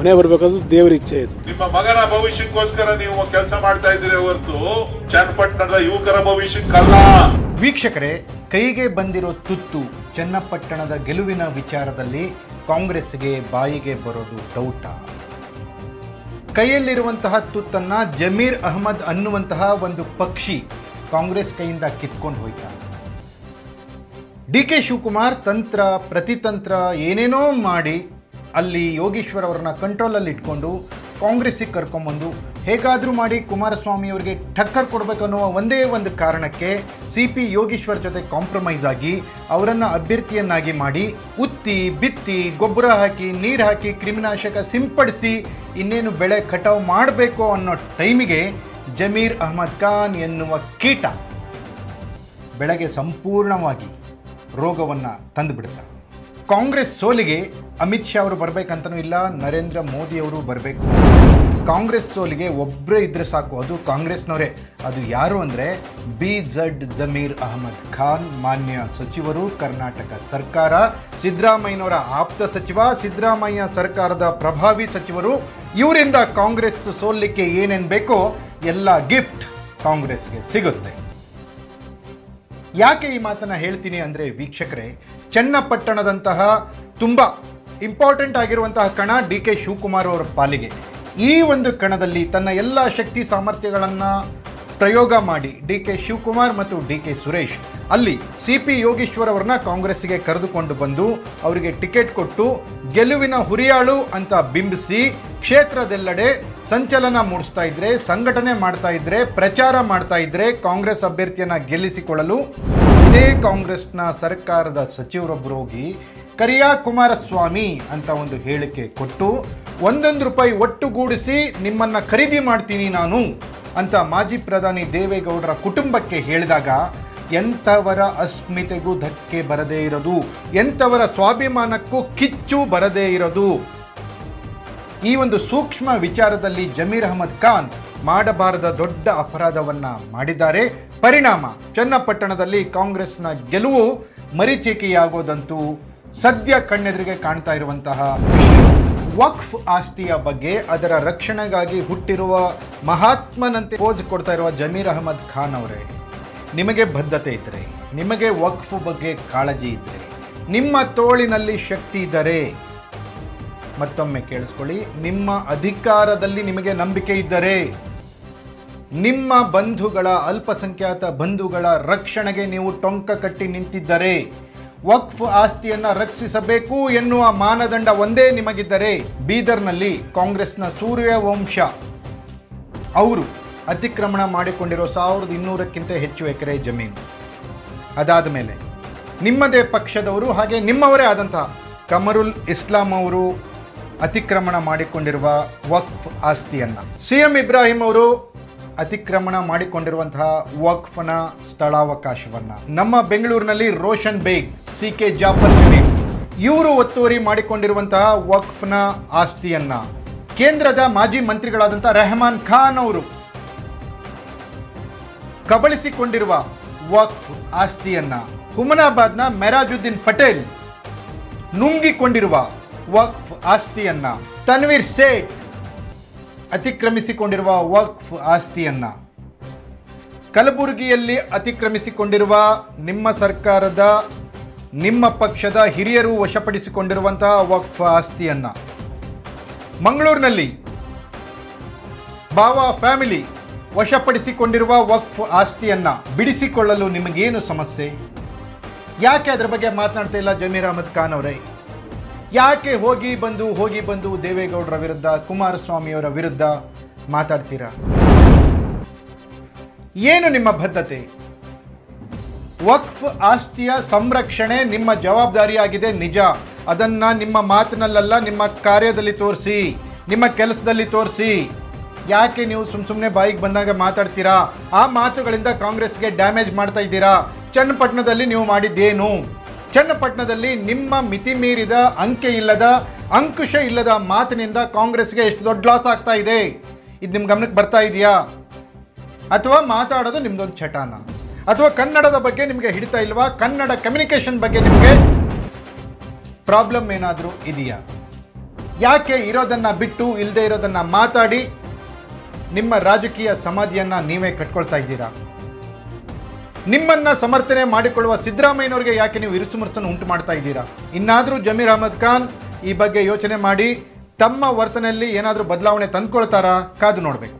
ಅವನೇ ಬರ್ಬೇಕಾದ್ರು ದೇವರ ಇಚ್ಛೆ ಇದು. ನಿಮ್ಮ ಮಗನ ಭವಿಷ್ಯಕ್ಕೋಸ್ಕರ ನೀವು ಕೆಲಸ ಮಾಡ್ತಾ ಇದ್ದೀರಿ ಹೊರತು ಚನ್ನಪಟ್ಟಣದ ಯುವಕರ ಭವಿಷ್ಯಕ್ಕಲ್ಲ. ವೀಕ್ಷಕರೇ ಕೈಗೆ ಬಂದಿರೋ ತುತ್ತು ಚನ್ನಪಟ್ಟಣದ ಗೆಲುವಿನ ವಿಚಾರದಲ್ಲಿ ಕಾಂಗ್ರೆಸ್ಗೆ ಬಾಯಿಗೆ ಬರೋದು ಡೌಟ. ಕೈಯಲ್ಲಿರುವಂತಹ ತುತ್ತನ್ನ ಜಮೀರ್ ಅಹಮದ್ ಅನ್ನುವಂತಹ ಒಂದು ಪಕ್ಷಿ ಕಾಂಗ್ರೆಸ್ ಕೈಯಿಂದ ಕಿತ್ಕೊಂಡು ಹೋಯ್ತಾ. ಡಿ ಕೆ ಶಿವಕುಮಾರ್ ತಂತ್ರ ಪ್ರತಿತಂತ್ರ ಏನೇನೋ ಮಾಡಿ ಅಲ್ಲಿ ಯೋಗೀಶ್ವರ್ ಅವ್ರನ್ನ ಕಂಟ್ರೋಲಲ್ಲಿ ಇಟ್ಕೊಂಡು ಕಾಂಗ್ರೆಸ್ಸಿಗೆ ಕರ್ಕೊಂಬಂದು ಹೇಗಾದರೂ ಮಾಡಿ ಕುಮಾರಸ್ವಾಮಿ ಅವರಿಗೆ ಟಕ್ಕರ್ ಕೊಡಬೇಕನ್ನುವ ಒಂದೇ ಒಂದು ಕಾರಣಕ್ಕೆ ಸಿ ಪಿ ಯೋಗೀಶ್ವರ್ ಜೊತೆ ಕಾಂಪ್ರಮೈಸ್ ಆಗಿ ಅವರನ್ನು ಅಭ್ಯರ್ಥಿಯನ್ನಾಗಿ ಮಾಡಿ ಉತ್ತಿ, ಬಿತ್ತಿ, ಗೊಬ್ಬರ ಹಾಕಿ, ನೀರು ಹಾಕಿ, ಕ್ರಿಮಿನಾಶಕ ಸಿಂಪಡಿಸಿ ಇನ್ನೇನು ಬೆಳೆ ಕಟಾವು ಮಾಡಬೇಕು ಅನ್ನೋ ಟೈಮಿಗೆ ಜಮೀರ್ ಅಹಮದ್ ಖಾನ್ ಎನ್ನುವ ಕೀಟ ಬೆಳೆಗೆ ಸಂಪೂರ್ಣವಾಗಿ ರೋಗವನ್ನು ತಂದುಬಿಡುತ್ತೆ. ಕಾಂಗ್ರೆಸ್ ಸೋಲಿಗೆ ಅಮಿತ್ ಶಾ ಅವರು ಬರಬೇಕಂತನೂ ಇಲ್ಲ, ನರೇಂದ್ರ ಮೋದಿ ಅವರು ಬರಬೇಕು. ಕಾಂಗ್ರೆಸ್ ಸೋಲಿಗೆ ಒಬ್ಬರೇ ಇದ್ರೆ ಸಾಕು, ಅದು ಕಾಂಗ್ರೆಸ್ನವರೇ. ಅದು ಯಾರು ಅಂದರೆ ಬಿ ಜಡ್ ಜಮೀರ್ ಅಹಮದ್ ಖಾನ್, ಮಾನ್ಯ ಸಚಿವರು, ಕರ್ನಾಟಕ ಸರ್ಕಾರ. ಸಿದ್ದರಾಮಯ್ಯನವರ ಆಪ್ತ ಸಚಿವ, ಸಿದ್ದರಾಮಯ್ಯ ಸರ್ಕಾರದ ಪ್ರಭಾವಿ ಸಚಿವರು. ಇವರಿಂದ ಕಾಂಗ್ರೆಸ್ ಸೋಲಿಕ್ಕೆ ಏನೇನು ಬೇಕೋ ಎಲ್ಲ ಗಿಫ್ಟ್ ಕಾಂಗ್ರೆಸ್ಗೆ ಸಿಗುತ್ತೆ. ಯಾಕೆ ಈ ಮಾತನ್ನು ಹೇಳ್ತೀನಿ ಅಂದರೆ ವೀಕ್ಷಕರೇ, ಚನ್ನಪಟ್ಟಣದಂತಹ ತುಂಬ ಇಂಪಾರ್ಟೆಂಟ್ ಆಗಿರುವಂತಹ ಕಣ ಡಿ ಕೆ ಶಿವಕುಮಾರ್ ಅವರ ಪಾಲಿಗೆ. ಈ ಒಂದು ಕಣದಲ್ಲಿ ತನ್ನ ಎಲ್ಲ ಶಕ್ತಿ ಸಾಮರ್ಥ್ಯಗಳನ್ನು ಪ್ರಯೋಗ ಮಾಡಿ ಡಿ ಕೆ ಶಿವಕುಮಾರ್ ಮತ್ತು ಡಿ ಕೆ ಸುರೇಶ್, ಅಲ್ಲಿ ಸಿ ಪಿ ಯೋಗೇಶ್ವರ್ ಅವರನ್ನ ಕಾಂಗ್ರೆಸ್ಸಿಗೆ ಕರೆದುಕೊಂಡು ಬಂದು ಅವರಿಗೆ ಟಿಕೆಟ್ ಕೊಟ್ಟು ಗೆಲುವಿನ ಹುರಿಯಾಳು ಅಂತ ಬಿಂಬಿಸಿ ಕ್ಷೇತ್ರದೆಲ್ಲೆಡೆ ಸಂಚಲನ ಮೂಡಿಸ್ತಾ ಇದ್ರೆ, ಸಂಘಟನೆ ಮಾಡ್ತಾ ಇದ್ರೆ, ಪ್ರಚಾರ ಮಾಡ್ತಾ ಇದ್ರೆ ಕಾಂಗ್ರೆಸ್ ಅಭ್ಯರ್ಥಿಯನ್ನ ಗೆಲ್ಲಿಸಿಕೊಳ್ಳಲು ಇದೇ ಕಾಂಗ್ರೆಸ್ನ ಸರ್ಕಾರದ ಸಚಿವರೊಬ್ಬರು ಹೋಗಿ ಕರಿಯಾ ಕುಮಾರಸ್ವಾಮಿ ಅಂತ ಒಂದು ಹೇಳಿಕೆ ಕೊಟ್ಟು ಒಂದೊಂದು ರೂಪಾಯಿ ಒಟ್ಟುಗೂಡಿಸಿ ನಿಮ್ಮನ್ನ ಖರೀದಿ ಮಾಡ್ತೀನಿ ನಾನು ಅಂತ ಮಾಜಿ ಪ್ರಧಾನಿ ದೇವೇಗೌಡರ ಕುಟುಂಬಕ್ಕೆ ಹೇಳಿದಾಗ, ಎಂಥವರ ಅಸ್ಮಿತೆಗೂ ಧಕ್ಕೆ ಬರದೇ ಇರೋದು, ಎಂಥವರ ಸ್ವಾಭಿಮಾನಕ್ಕೂ ಕಿಚ್ಚು ಬರದೇ ಇರೋದು ಈ ಒಂದು ಸೂಕ್ಷ್ಮ ವಿಚಾರದಲ್ಲಿ ಜಮೀರ್ ಅಹಮದ್ ಖಾನ್ ಮಾಡಬಾರದ ದೊಡ್ಡ ಅಪರಾಧವನ್ನ ಮಾಡಿದ್ದಾರೆ. ಪರಿಣಾಮ, ಚನ್ನಪಟ್ಟಣದಲ್ಲಿ ಕಾಂಗ್ರೆಸ್ನ ಗೆಲುವು ಮರೀಚಿಕೆಯಾಗೋದಂತೂ ಸದ್ಯ ಕಣ್ಣೆದುರಿಗೆ ಕಾಣ್ತಾ ಇರುವಂತಹ ವಕ್ಫ್ ಆಸ್ತಿಯ ಬಗ್ಗೆ, ಅದರ ರಕ್ಷಣೆಗಾಗಿ ಹುಟ್ಟಿರುವ ಮಹಾತ್ಮನಂತೆ ಪೋಸ್ ಕೊಡ್ತಾ ಇರುವ ಜಮೀರ್ ಅಹಮದ್ ಖಾನ್ ಅವರೇ, ನಿಮಗೆ ಬದ್ಧತೆ ಇದ್ದರೆ ನಿಮಗೆ ವಕ್ಫ್ ಬಗ್ಗೆ ಕಾಳಜಿ ಇದ್ರೆ, ನಿಮ್ಮ ತೋಳಿನಲ್ಲಿ ಶಕ್ತಿ ಇದ್ದರೆ ಮತ್ತೊಮ್ಮೆ ಕೇಳಿಸ್ಕೊಳ್ಳಿ. ನಿಮ್ಮ ಅಧಿಕಾರದಲ್ಲಿ ನಿಮಗೆ ನಂಬಿಕೆ ಇದ್ದರೆ ನಿಮ್ಮ ಬಂಧುಗಳ, ಅಲ್ಪಸಂಖ್ಯಾತ ಬಂಧುಗಳ ರಕ್ಷಣೆಗೆ ನೀವು ಟೊಂಕ ಕಟ್ಟಿ ನಿಂತಿದ್ದರೆ, ವಕ್ಫ್ ಆಸ್ತಿಯನ್ನ ರಕ್ಷಿಸಬೇಕು ಎನ್ನುವ ಮಾನದಂಡ ಒಂದೇ ನಿಮಗಿದ್ದರೆ, ಬೀದರ್ನಲ್ಲಿ ಕಾಂಗ್ರೆಸ್ನ ಸೂರ್ಯವಂಶ ಅವರು ಅತಿಕ್ರಮಣ ಮಾಡಿಕೊಂಡಿರೋ ಸಾವಿರದ ಇನ್ನೂರಕ್ಕಿಂತ ಹೆಚ್ಚು ಎಕರೆ ಜಮೀನು. ಅದಾದ ಮೇಲೆ ನಿಮ್ಮದೇ ಪಕ್ಷದವರು ಹಾಗೆ ನಿಮ್ಮವರೇ ಆದಂತಹ ಕಮರುಲ್ ಇಸ್ಲಾಂ ಅವರು ಅತಿಕ್ರಮಣ ಮಾಡಿಕೊಂಡಿರುವ ವಕ್ಫ್ ಆಸ್ತಿಯನ್ನು. ಸಿ ಎಂ ಇಬ್ರಾಹಿಂ ಅವರು ಅತಿಕ್ರಮಣ ಮಾಡಿಕೊಂಡಿರುವಂತಹ ವಕ್ಫ್ನ ಸ್ಥಳಾವಕಾಶವನ್ನ. ನಮ್ಮ ಬೆಂಗಳೂರಿನಲ್ಲಿ ರೋಷನ್ ಬೇಗ್ ಸಿ ಕೆ ಜಾಫರ್ ಇವರು ಒತ್ತುವರಿ ಮಾಡಿಕೊಂಡಿರುವಂತಹ ವಕ್ಫ್ನ ಆಸ್ತಿಯನ್ನ ಕೇಂದ್ರದ ಮಾಜಿ ಮಂತ್ರಿಗಳಾದಂತಹ ರೆಹಮಾನ್ ಖಾನ್ ಅವರು ಕಬಳಿಸಿಕೊಂಡಿರುವ ವಕ್ಫ್ ಆಸ್ತಿಯನ್ನ. ಹುಮನಾಬಾದ್ನ ಮೆರಾಜುದ್ದೀನ್ ಪಟೇಲ್ ನುಂಗಿಕೊಂಡಿರುವ ವಕ್ಫ್ ಆಸ್ತಿಯನ್ನ. ತನ್ವೀರ್ ಸೇಠ್ ಅತಿಕ್ರಮಿಸಿಕೊಂಡಿರುವ ವಕ್ಫ್ ಆಸ್ತಿಯನ್ನ. ಕಲಬುರಗಿಯಲ್ಲಿ ಅತಿಕ್ರಮಿಸಿಕೊಂಡಿರುವ ನಿಮ್ಮ ಸರ್ಕಾರದ, ನಿಮ್ಮ ಪಕ್ಷದ ಹಿರಿಯರು ವಶಪಡಿಸಿಕೊಂಡಿರುವಂತಹ ವಕ್ಫ್ ಆಸ್ತಿಯನ್ನ. ಮಂಗಳೂರಿನಲ್ಲಿ ಬಾವಾ ಫ್ಯಾಮಿಲಿ ವಶಪಡಿಸಿಕೊಂಡಿರುವ ವಕ್ಫ್ ಆಸ್ತಿಯನ್ನ ಬಿಡಿಸಿಕೊಳ್ಳಲು ನಿಮಗೇನು ಸಮಸ್ಯೆ? ಯಾಕೆ ಅದರ ಬಗ್ಗೆ ಮಾತನಾಡ್ತಾ ಇಲ್ಲ ಜಮೀರ್ ಅಹಮದ್ ಖಾನ್ ಅವರೇ? ಯಾಕೆ ಹೋಗಿ ಬಂದು ಹೋಗಿ ಬಂದು ದೇವೇಗೌಡರ ವಿರುದ್ಧ, ಕುಮಾರಸ್ವಾಮಿಯವರ ವಿರುದ್ಧ ಮಾತಾಡ್ತೀರಾ? ಏನು ನಿಮ್ಮ ಬದ್ಧತೆ? ವಕ್ಫ್, ಆಸ್ತಿಯ ಸಂರಕ್ಷಣೆ ನಿಮ್ಮ ಜವಾಬ್ದಾರಿಯಾಗಿದೆ, ನಿಜ. ಅದನ್ನ ನಿಮ್ಮ ಮಾತಿನಲ್ಲೆಲ್ಲ, ನಿಮ್ಮ ಕಾರ್ಯದಲ್ಲಿ ತೋರಿಸಿ, ನಿಮ್ಮ ಕೆಲಸದಲ್ಲಿ ತೋರಿಸಿ. ಯಾಕೆ ನೀವು ಸುಮ್ ಸುಮ್ಮನೆ ಬಾಯಿಗೆ ಬಂದಾಗ ಮಾತಾಡ್ತೀರಾ? ಆ ಮಾತುಗಳಿಂದ ಕಾಂಗ್ರೆಸ್ಗೆ ಡ್ಯಾಮೇಜ್ ಮಾಡ್ತಾ ಇದ್ದೀರಾ? ಚನ್ನಪಟ್ಟಣದಲ್ಲಿ ನೀವು ಮಾಡಿದ್ದೇನು? ಚನ್ನಪಟ್ಟಣದಲ್ಲಿ ನಿಮ್ಮ ಮಿತಿ ಮೀರಿದ ಅಂಕೆ ಇಲ್ಲದ, ಅಂಕುಶ ಇಲ್ಲದ ಮಾತಿನಿಂದ ಕಾಂಗ್ರೆಸ್ಗೆ ಎಷ್ಟು ದೊಡ್ಡ ಲಾಸ್ ಆಗ್ತಾ ಇದೆ? ಇದು ನಿಮ್ಮ ಗಮನಕ್ಕೆ ಬರ್ತಾ ಇದೆಯಾ? ಅಥವಾ ಮಾತಾಡೋದು ನಿಮ್ದೊಂದು ಚಟಾನ? ಅಥವಾ ಕನ್ನಡದ ಬಗ್ಗೆ ನಿಮಗೆ ಹಿಡಿತಾ ಇಲ್ವಾ? ಕನ್ನಡ ಕಮ್ಯುನಿಕೇಷನ್ ಬಗ್ಗೆ ನಿಮಗೆ ಪ್ರಾಬ್ಲಮ್ ಏನಾದರೂ ಇದೆಯಾ? ಯಾಕೆ ಇರೋದನ್ನು ಬಿಟ್ಟು ಇಲ್ಲದೆ ಇರೋದನ್ನು ಮಾತಾಡಿ ನಿಮ್ಮ ರಾಜಕೀಯ ಸಮಾಧಿಯನ್ನು ನೀವೇ ಕಟ್ಕೊಳ್ತಾ ಇದ್ದೀರಾ? ನಿಮ್ಮನ್ನ ಸಮರ್ಥನೆ ಮಾಡಿಕೊಳ್ಳುವ ಸಿದ್ದರಾಮಯ್ಯನವರಿಗೆ ಯಾಕೆ ನೀವು ಇರುಸುಮರ್ಸನ್ನು ಉಂಟು ಮಾಡ್ತಾ ಇದ್ದೀರಾ? ಇನ್ನಾದರೂ ಜಮೀರ್ ಅಹಮದ್ ಖಾನ್ ಈ ಬಗ್ಗೆ ಯೋಚನೆ ಮಾಡಿ, ತಮ್ಮ ವರ್ತನೆಯಲ್ಲಿ ಏನಾದರೂ ಬದಲಾವಣೆ ತಂದ್ಕೊಳ್ತಾರಾ? ಕಾದು ನೋಡಬೇಕು.